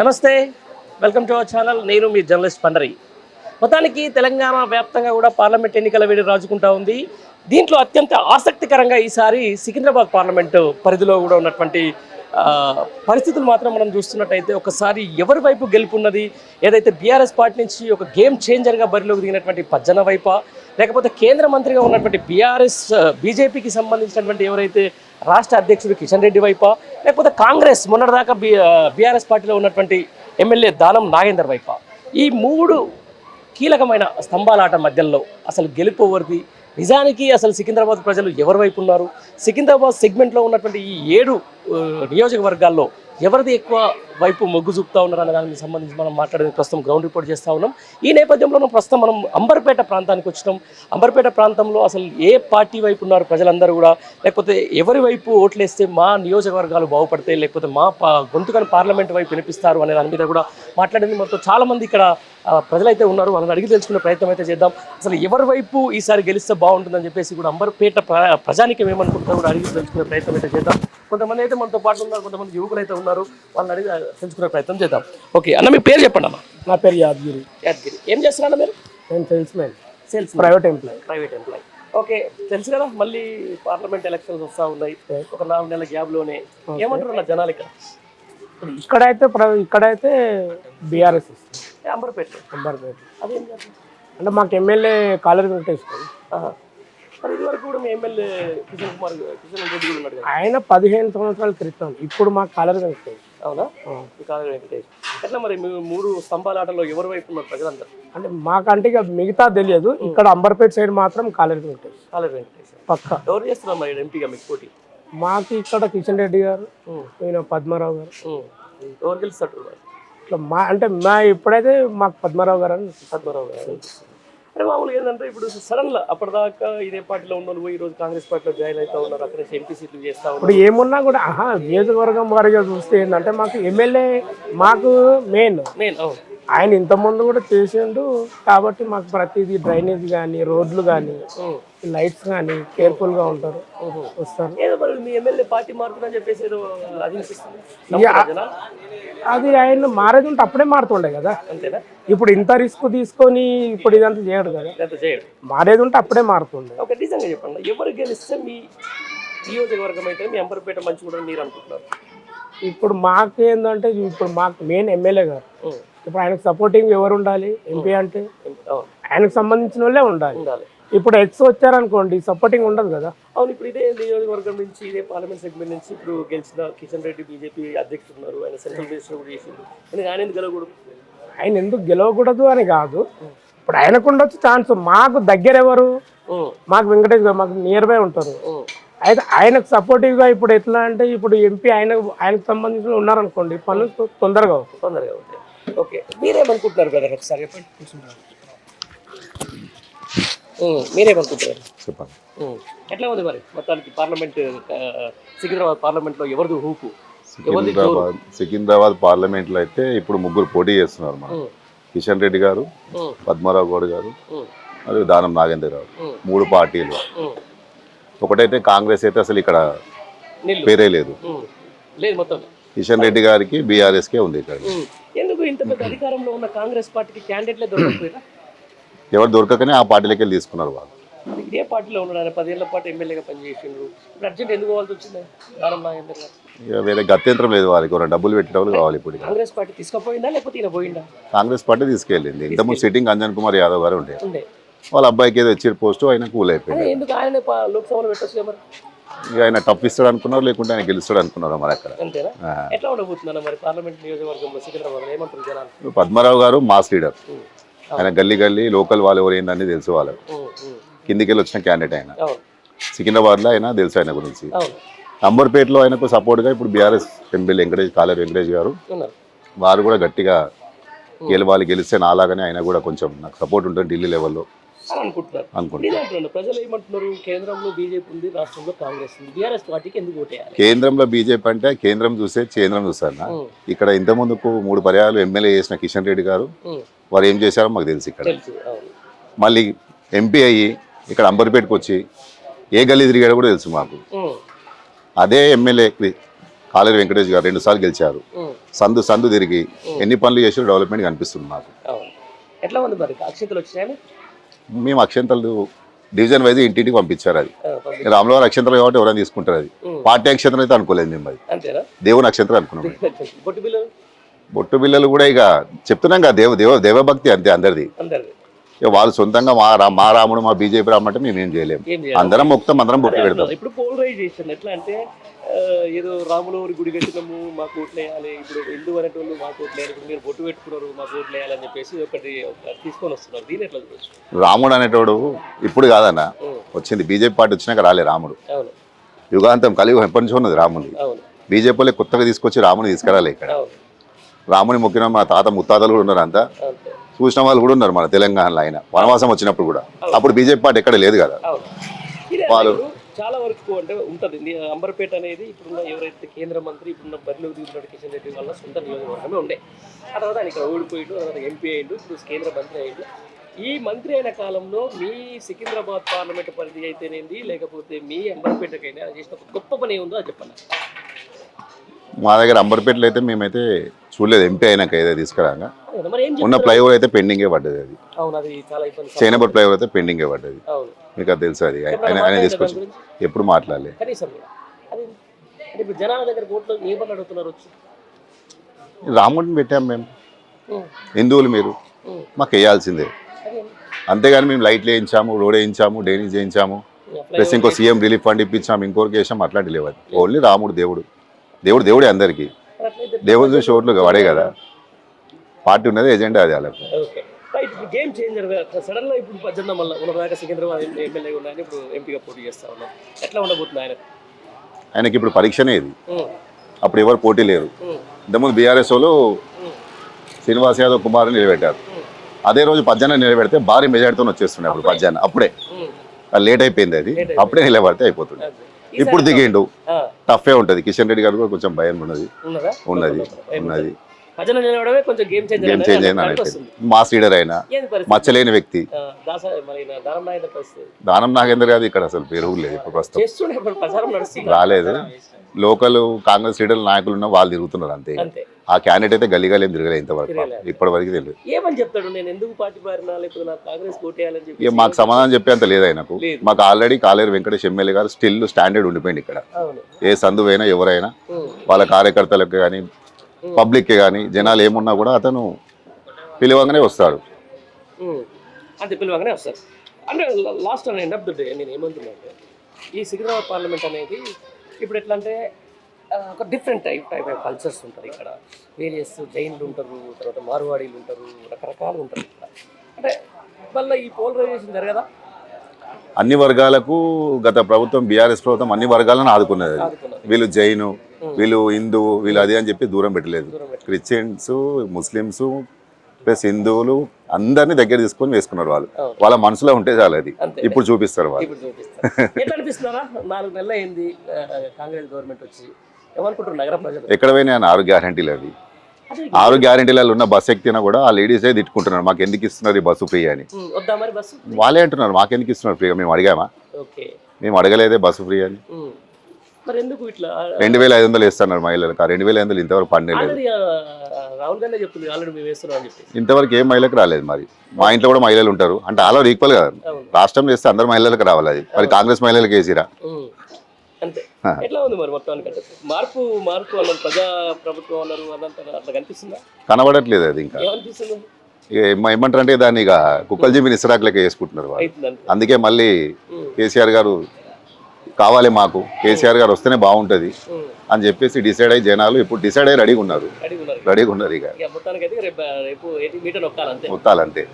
నమస్తే. Welcome to our channel నేను మీ journalist Pandari. మొత్తానికి తెలంగాణ వ్యాప్తంగా కూడా పార్లమెంట్ ఎన్నికల వేడి రాజుకుంటా ఉంది. దీంట్లో అత్యంత ఆసక్తికరంగా ఈసారి సికింద్రాబాద్ పార్లమెంటు పరిధిలో కూడా ఉన్నటువంటి పరిస్థితులు మాత్రం మనం చూస్తున్నట్టయితే ఒకసారి ఎవరి వైపు గెలుపున్నది? ఏదైతే బీఆర్ఎస్ పార్టీ నుంచి ఒక గేమ్ చేంజర్గా బరిలోకి దిగినటువంటి పజ్జన వైపా? లేకపోతే కేంద్ర మంత్రిగా ఉన్నటువంటి బీఆర్ఎస్ బీజేపీకి సంబంధించినటువంటి ఎవరైతే రాష్ట్ర అధ్యక్షుడు కిషన్ రెడ్డి వైపా లేకపోతే కాంగ్రెస్ మొన్నటిదాకా బీ బీఆర్ఎస్ పార్టీలో ఉన్నటువంటి ఎమ్మెల్యే దానం నాగేందర్ వైపా. ఈ మూడు కీలకమైన స్తంభాలాట మధ్యలో అసలు గెలుపు ఎవరిది? నిజానికి అసలు సికింద్రాబాద్ ప్రజలు ఎవరి వైపు ఉన్నారు? సికింద్రాబాద్ సెగ్మెంట్లో ఉన్నటువంటి ఈ ఏడు నియోజకవర్గాల్లో ఎవరిది ఎక్కువ వైపు మొగ్గు చూపుతా ఉన్నారు అన్న దానికి సంబంధించి మనం మాట్లాడేది ప్రస్తుతం గ్రౌండ్ రిపోర్ట్ చేస్తూ ఉన్నాం. ఈ నేపథ్యంలో ప్రస్తుతం మనం అంబర్పేట ప్రాంతానికి వచ్చినాం. అంబర్పేట ప్రాంతంలో అసలు ఏ పార్టీ వైపు ఉన్నారు ప్రజలందరూ కూడా? లేకపోతే ఎవరి వైపు ఓట్లేస్తే మా నియోజకవర్గాలు బాగుపడతాయి లేకపోతే మా గొంతుకని పార్లమెంట్ వైపు వినిపిస్తారు అనే దాని మీద కూడా మాట్లాడింది. మనతో చాలామంది ఇక్కడ ప్రజలైతే ఉన్నారు. వాళ్ళని అడిగి తెలుసుకునే ప్రయత్నం అయితే చేద్దాం. అసలు ఎవరి వైపు ఈసారి గెలిస్తే బాగుంటుందని చెప్పేసి కూడా అంబర్పేట ప్ర- ఏమనుకుంటారు కూడా అడిగి తెలుసుకునే ప్రయత్నం అయితే చేద్దాం. కొంతమంది అయితే మనతో పాటు ఉన్నారు కొంతమంది యువకులు అయితే ఉన్నారు. వాళ్ళని అడిగి తెలుసుకునే ప్రయత్నం చేద్దాం. ఓకే అన్న మీ పేరు చెప్పండి అన్న. నా పేరు యాదగిరి. యాదగిరి. ఏం చేస్తున్నారన్న మీరు? నేను salesman sales private employee private employee okay తెలుసు కదా మళ్ళీ పార్లమెంట్ ఎలక్షన్స్ వస్తూ ఉన్నాయి. ఒక నాలుగు నెలల గ్యాప్లోనే ఏమంటారు అన్న జనాలు ఇక్కడ? ఇక్కడైతే ఇక్కడైతే బీఆర్ఎస్ అంబర్పేట. అంబర్పేట. అదేం అంటే మాకు ఎమ్మెల్యే కాలేరు వెంకటేశ్వర. ఆహా. మరి ఇదివరకు కూడా మీ ఎమ్మెల్యే కిషన్ కుమార్ కిషన్ రెడ్డి కూడా ఉన్నాడు కదా. ఆయన పదిహేను సంవత్సరాల క్రితం ఇప్పుడు మాకు కాలేరు వెంకటేశ్వర అవునా? ఈ కాలేజ్ వెంకటేష్. ఎట్లా మరి మీ మూడు స్తంభాల ఆటలో ఎవరి వైపు ఉన్నారు ప్రజలందరూ? అంటే మాకంటే ఇక మిగతా తెలియదు. ఇక్కడ అంబర్పేట సైడ్ మాత్రం కాలేరు వెంకటేశ్వర కాలేజ్ వెంకటేష్. పక్క. ఎవరు చేస్తున్నారు మరి ఎంపీగా మీకు పోటీ? మాకు ఇక్కడ కిషన్ రెడ్డి గారు. ఈయన పద్మారావు గారు. ఎవరు గెలుస్తారు? ఇట్లా మా అంటే మా ఇప్పుడైతే మాకు పద్మారావు గారు అని పద్మరావు గారు. అంటే మామూలుగా ఏంటంటే ఇప్పుడు సడన్గా అప్పటిదాకా ఇదే పార్టీలో ఉన్న ఈ రోజు కాంగ్రెస్ పార్టీలో జాయిన్ అవుతా ఉన్నారు అక్కడ ఎంపీ సీట్లు చేస్తా ఉన్నారు. ఇప్పుడు ఏమున్నా కూడా ఆహా నియోజకవర్గం వారిగా చూస్తే ఏంటంటే మాకు ఎమ్మెల్యే మాకు మెయిన్ మెయిన్ ఆయన ఇంతకుముందు కూడా చేసిండు కాబట్టి మాకు ప్రతిదీ డ్రైనేజ్ కానీ రోడ్లు కానీ. లైట్స్ కానీ కేర్ఫుల్గా ఉంటారు. వస్తారు. అది ఆయన మారేది ఉంటే అప్పుడే మారుతుండే కదా. ఇప్పుడు ఇంత రిస్క్ తీసుకొని ఇప్పుడు ఇదంతా చేయడు కదా. మారేది ఉంటే అప్పుడే మారుతుండే. ఒక నిజంగా చెప్పండి ఎవరు గెలిస్తే మీ నియోజకవర్గం అయితే మీ అంబర్పేట మంచి కూడా మీరు అనుకుంటున్నారు? ఇప్పుడు మాకు ఏంటంటే ఇప్పుడు మాకు మెయిన్ ఎమ్మెల్యే గారు. ఇప్పుడు ఆయనకు సపోర్టింగ్ ఎవరు ఉండాలి? ఎంపీ అంటే? ఆయనకు సంబంధించిన వాళ్ళే ఉండాలి. ఉండాలి. ఇప్పుడు ఎక్స్ వచ్చారనుకోండి సపోర్టింగ్ ఉండదు కదా? అవును ఇప్పుడు ఇదే నియోజకవర్గం నుంచి ఇదే పార్లమెంట్ సెగ్మెంట్ నుంచి ఇప్పుడు గెలిచిన కిషన్ రెడ్డి బీజేపీ అధ్యక్షుడు ఉన్నారు ఆయన సెంట్రల్ మినిస్టర్ కూడా ఎందుకు ఆయన ఎందుకు గెలవకూడదు? ఆయన ఎందుకు గెలవకూడదు అని కాదు. ఇప్పుడు ఆయనకు ఉండొచ్చు ఛాన్స్ మాకు దగ్గర ఎవరు. మాకు వెంకటేష్ గారు మాకు నియర్ బై ఉంటారు. అయితే ఆయనకు సపోర్టివ్గా ఇప్పుడు ఎట్లా అంటే ఇప్పుడు ఎంపీ ఆయన ఆయనకు సంబంధించిన ఉన్నారనుకోండి పనులు తొందరగా అవుతాయి. తొందరగా ఉంటాయి ఓకే. మీరేమనుకుంటున్నారు బ్రదర్ ఒకసారి చెప్పండి. మీరేమనుకుంటున్నారు? చెప్పండి. ఎట్లా ఉంది మరి? మొత్తానికి పార్లమెంట్ సికింద్రాబాద్ పార్లమెంట్లో ఎవరిది హూపు సికింద్రాబాద్ సికింద్రాబాద్ పార్లమెంట్లో అయితే ఇప్పుడు ముగ్గురు పోటీ చేస్తున్నారు మనం. కిషన్ రెడ్డి గారు. పద్మారావు గౌడ్ గారు. మరియు దానం నాగేంద్ర గారు. ఉం. మూడు పార్టీలు. ఒకటైతే కాంగ్రెస్ అయితే అసలు ఇక్కడ పేరే లేదు. కిషన్ రెడ్డి గారికి బీఆర్ఎస్ కే ఉంది ఇక్కడ. ఇంత పెద్ద అధికారంలో ఉన్న కాంగ్రెస్ పార్టీకి క్యాండిడేట్లే దొరకకపోయినా? ఎవరు దొరకకనే ఆ పార్టీలకి తీసుకున్నారు వాళ్ళు. ఇదే పార్టీలో ఉన్నాడు ఆయన పదేళ్ళ పాటు ఎమ్మెల్యేగా పనిచేసిండ్రు ఇప్పుడు అర్జెంట్ ఎందుకు పోవాల్సి వచ్చింది? దానం నాగేందర్ గారు వేరే గత్యంతరం లేదు వారికి ఎవరైనా డబ్బులు పెట్టేవాళ్ళు కావాలి ఇప్పుడు. కాంగ్రెస్ పార్టీ తీసుకుపోయిందా లేకపోతే ఈయన పోయిందా కాంగ్రెస్ పార్టీ తీసుకెళ్ళింది. ఇంతకుముందు సిట్టింగ్ అంజన్ కుమార్ యాదవ్ గారు ఉండే. వాళ్ళ అబ్బాయికి ఏదో ఇచ్చిన పోస్టు ఆయన కూల్ అయిపోయింది. ఎందుకు ఆయన లోక్సభలో పెట్టచ్చు ఇక ఆయన టఫ్ ఇస్తాడు అనుకున్నారు లేకుంటే ఆయన గెలుస్తాడు అనుకున్నారు మరి అక్కడ? అంతేనా? ఆ. ఎట్లా ఉండబోతుందన్న మరి పార్లమెంట్ నియోజకవర్గంలో సికింద్రాబాద్ ఏమంటారు జనాలు? పద్మారావు గారు మాస్ లీడర్. ఆయన గల్లీ గల్లీ లోకల్ వాళ్ళు ఎవరు ఏందని తెలుసు వాళ్ళకు. కిందికి వెళ్ళి వచ్చిన క్యాండిడేట్ ఆయన. సికింద్రాబాద్లో ఆయన తెలుసు ఆయన గురించి. అంబర్పేటలో ఆయనకు సపోర్ట్గా ఇప్పుడు బీఆర్ఎస్ ఎమ్మెల్యే వెంకటేష్ కాలేరు వెంకటేష్ గారు. వారు కూడా గట్టిగా గెలవాలి గెలిస్తే నాలాగానే ఆయన కూడా కొంచెం నాకు సపోర్ట్ ఉంటుంది ఢిల్లీ లెవెల్లో. అని అనుకుంటున్నారు. అంటున్నారు ప్రజలు ఏమంటున్నారు? కేంద్రంలో బీజేపీ ఉంది రాష్ట్రంలో కాంగ్రెస్ ఉంది బీఆర్ఎస్ పార్టీకి ఎందుకు ఓటేయాలి? కేంద్రంలో బీజేపీ అంటే కేంద్రం చూస్తే కేంద్రం చూస్తాను ఉం. ఇక్కడ ఇంత ముందుకు మూడు పర్యాలు ఎమ్మెల్యే చేసిన కిషన్ రెడ్డి గారు. వారు ఏం చేశారో మాకు తెలుసు ఇక్కడ. మళ్ళీ ఎంపీ అయ్యి ఇక్కడ అంబర్పేటకు వచ్చి ఏ గల్లీ తిరిగాడో కూడా తెలుసు మాకు. అదే ఎమ్మెల్యే కాలేరు వెంకటేష్ గారు రెండుసార్లు గెలిచారు. ఉం. సందు సందు తిరిగి ఎన్ని పనులు చేసి డెవలప్మెంట్ కనిపిస్తుంది మాకు. ఎట్లా ఉంది మరి? అక్షంతలు వచ్చినాయని మేము అక్షంతలు డివిజన్ వైజ్ ఇంటింటికి పంపించారు అది. రాములవారి అక్షంతలు కాబట్టి ఎవరైనా తీసుకుంటారు అది. పార్టీ అక్షంతలు అయితే అనుకోలేదు మేము అది. దేవుని అక్షంతలు అనుకున్నాం బొట్టు బిల్లు బొట్టు పిల్లలు కూడా ఇక చెప్తున్నాం కదా దేవ దేవ దేవభక్తి అంతే అందరిది. వాళ్ళు సొంతంగా మా రా మా రాముడు మా బీజేపీ రాము అంటే మేము ఏం చేయలేము అందరం మొత్తం అందరం బొట్టు పెడతాం. ఇప్పుడు పోలరైజేషన్ ఎట్లా అంటే ఏదో రాములవారి గుడి కట్టినాము మాకు ఓట్లు వేయాలి ఇప్పుడు హిందూ అనేటోళ్ళు మాకు ఓట్లు వేయాలి ఇప్పుడు మీరు బొట్టు పెట్టుకున్నారు మాకు ఓట్లు వేయాలని చెప్పేసి ఒకటి ఒక తీసుకొని వస్తున్నారు. దీని ఎట్లా చూడొచ్చు? రాముడు అనేటోడు ఇప్పుడు కాదన్న వచ్చింది బీజేపీ పార్టీ వచ్చినాక రాలే రాముడు. యుగాంతం కలియుగం ఎప్పటి నుంచో ఉన్నది రాముడి అవును. బీజేపీలో కొత్తగా తీసుకొచ్చి రాముని తీసుకురాలే ఇక్కడ. రాముని మొక్కిన మా తాత ముత్తాతలు కూడా ఉన్నారు అంతా. చూసిన వాళ్ళు కూడా ఉన్నారు మన తెలంగాణలో ఆయన. వనవాసం వచ్చినప్పుడు కూడా. అప్పుడు బీజేపీ పార్టీ ఎక్కడ లేదు కదా. వాళ్ళు- చాలా వరకు అంటే ఉంటుంది. అంబర్పేట అనేది ఇప్పుడున్న ఎవరైతే కేంద్ర మంత్రి ఇప్పుడున్న బరిలో దిగుతున్న కిషన్ రెడ్డి వల్ల సొంత నియోజకవర్గమే ఉండే. ఆ తర్వాత ఆయన ఇక్కడ ఓడిపోయిండు తర్వాత ఎంపీ అయిండు ఇప్పుడు కేంద్ర మంత్రి అయిండు ఈ మంత్రి అయిన కాలంలో మీ సికింద్రాబాద్ పార్లమెంట్ పరిధి అయితేనేంది లేకపోతే మీ అంబర్పేటకైనా చేసిన ఒక గొప్ప పని ఏముందో అది చెప్పండి. మా దగ్గర అంబర్పేటలో అయితే మేమైతే చూడలేదు ఎంపీ అయినాక ఏదో తీసుకురాగా. ఏం ఉన్న ఫ్లైఓవర్ అయితే పెండింగే పడ్డది అది. చైనబర్ ఫ్లైఓవర్ అయితే పెండింగే పడ్డది. మీకు అది తెలుసు అది. ఆయన తీసుకొచ్చి? ఎప్పుడు మాట్లాడలే. కనీసం. అది అంటే ఇప్పుడు జనాల దగ్గర ఓట్లు ఏమని అడుగుతున్నారు వచ్చి? రాముడిని పెట్టాం మేము. హిందువులు మీరు. మాకు వేయాల్సిందే. అంతేగాని మేము లైట్లు వేయించాము రోడ్ వేయించాము డ్రైనేజ్ చేయించాము ప్లస్ ఇంకో సీఎం రిలీఫ్ ఫండ్ ఇప్పించాము ఇంకోరికి వేసాం అట్లాంటి లేవు అది. ఓన్లీ రాముడు దేవుడు. దేవుడు దేవుడే అందరికీ. దేవుడు చూసి ఓట్లు వాడే కదా. పార్టీ ఉన్నది ఎజెండా అది వాళ్ళకు. ఓకే. రైట్ ఇప్పుడు గేమ్ చేంజర్ సడన్గా ఇప్పుడు పద్దెనిమిది మళ్ళీ ఉన్నదాకా సికింద్రాబాద్ ఎమ్మెల్యే ఉన్నాయని ఇప్పుడు ఎంపీగా పోటీ చేస్తా ఉన్నాం ఎట్లా ఉండబోతుంది ఆయన? ఆయనకి ఇప్పుడు పరీక్షనే ఇది. అప్పుడు ఎవరు పోటీ లేరు. ఇంతకుముందు బీఆర్ఎస్ వాళ్ళు శ్రీనివాస్ యాదవ్ కుమార్ నిలబెట్టారు. అదే రోజు పద్యాన్ని నిలబెడితే భారీ మెజార్టీతో వచ్చేస్తుండే అప్పుడు పద్యాన్ని అప్పుడే. లేట్ అయిపోయింది అది. అప్పుడే నిలబడితే అయిపోతుండే అదే. ఇప్పుడు దిగిండు. టఫే ఉంటుంది. కిషన్ రెడ్డి గారు కూడా కొంచెం భయం ఉన్నది. ఉన్నదా. ఉన్నది. నిలవడమే కొంచెం గేమ్ చేంజ్ అయిన మాస్ లీడర్ అయినా మచ్చలేని వ్యక్తి. దానం నాగేందర్ గారు ఇక్కడ అసలు పేరు లేదు ఇప్పుడు ప్రస్తుతం. రాలేదు. లోకల్ కాంగ్రెస్ లీడర్ నాయకులు ఉన్న వాళ్ళు తిరుగుతున్నారు అంతే. ఆ క్యాండిడేట్ అయితే గలీగాలు ఏం తిరగలేదు ఇంతవరకు. ఇప్పటి వరకు తెలియదు. ఏమని చెప్తాడు? నేను ఎందుకు పార్టీ మారినా? లేకపోతే నాకు కాంగ్రెస్ ఓటేయాలని చెప్పి ఇక మాకు సమాధానం చెప్పేంత లేదు ఆయనకు. మాకు ఆల్రెడీ కాలేరు వెంకటేష్ ఎమ్మెల్యే గారు స్టిల్ స్టాండర్డ్ ఉండిపోయింది ఇక్కడ. ఏ సందు అయినా ఎవరైనా వాళ్ళ కార్యకర్తలకు కానీ పబ్లిక్కి కానీ జనాలు ఏమున్నా కూడా అతను పిలవంగానే వస్తాడు. అంతే పిలవగానే వస్తారు అంటే last end of the day నేను ఏమంటున్నా అంటే ఈ సికింద్రాబాద్ పార్లమెంట్ అనేది ఇప్పుడు ఎట్లా అంటే ఒక different type type of cultures ఉంటారు ఇక్కడ వేరియస్ జైన్లు ఉంటారు తర్వాత మార్వాడీలు ఉంటారు రకరకాలు ఉంటారు ఇక్కడ అంటే వల్ల ఈ పోలరైజేషన్ జరగదా అన్ని వర్గాలకు గత ప్రభుత్వం బీఆర్ఎస్ ప్రభుత్వం అన్ని వర్గాలను. ఆదుకున్నది. వీళ్ళు జైను వీళ్ళు హిందూ వీళ్ళు అది అని చెప్పి దూరం పెట్టలేదు. క్రిస్టియన్స్ ముస్లిమ్స్ ప్లస్ హిందువులు అందరినీ దగ్గర తీసుకొని వేసుకున్నారు వాళ్ళు. వాళ్ళ మనసులో ఉంటే చాలు అది. ఇప్పుడు చూపిస్తారు వాళ్ళు. ఇప్పుడు చూపిస్తారు. ఎట్లా అనిపిస్తున్నారా నాలుగు నెలలు అయింది ఆ, కాంగ్రెస్ గవర్నమెంట్ వచ్చి. ఏమనుకుంటారు నగర ప్రజలు? ఎక్కడ పోయినా ఆరు గ్యారంటీలు అవి. అదే ఆరు గ్యారంటీలలో ఉన్న బస్ ఎక్కినా కూడా ఆ లేడీసే తిట్టుకుంటున్నారు. మాకు ఎందుకు ఇస్తున్నారు ఈ బస్సు ఫ్రీ అని. బస్సు? వాళ్ళే అంటున్నారు మాకెందుకు ఇస్తున్నారు ఫ్రీగా మేము అడిగామా? మేము అడగలేదే బస్సు ఫ్రీ అని. మరి ఎందుకు ఇట్లా? రెండు వేల ఐదు వందలు ఇస్తున్నారు మహిళలకు ఆ రెండు వేల ఐదు వందలు ఇంతవరకు పడలేదు ఆల్రెడీ రాహుల్ గాంధీ చెప్తుంది ఆల్రెడీ మేము వేస్తున్నాం అని చెప్పి. ఇంతవరకు ఏ మహిళకు రాలేదు మరి. మా ఇంట్లో కూడా మహిళలు ఉంటారు. అంటే ఆల్ ఓవర్ ఈక్వల్ కదా. రాష్ట్రం చేస్తే అందరు మహిళలకు రావాలి అది. మరి కాంగ్రెస్ మహిళలకు వేసిరా? ఉం. అంతే. ఆ. ఎట్లా ఉంది మరి మొత్తానికి అంటే మార్పు మార్పు అన్నారు ప్రజా ప్రభుత్వం అన్నారు అదంతా అట్లా కనిపిస్తుందా? కనబడట్లేదు అది ఇంకా. ఏమనిపిస్తుంది? ఇక ఏమ- ఏమంటారు అంటే దాన్ని ఇక కుక్కల జీవిని ఇస్రాక్ లెక్క చేసుకుంటున్నారు వాళ్ళు. అవుతుంది అంతే అందుకే మళ్ళీ. కేసీఆర్ గారు కావాలి మాకు కేసీఆర్ గారు వస్తేనే బాగుంటుంది. అని చెప్పేసి డిసైడ్ అయ్యి జనాలు ఇప్పుడు డిసైడ్ అయ్యి రెడీగా ఉన్నారు. రెడీగా ఉన్నారు. ఇక. మొత్తాలంతే.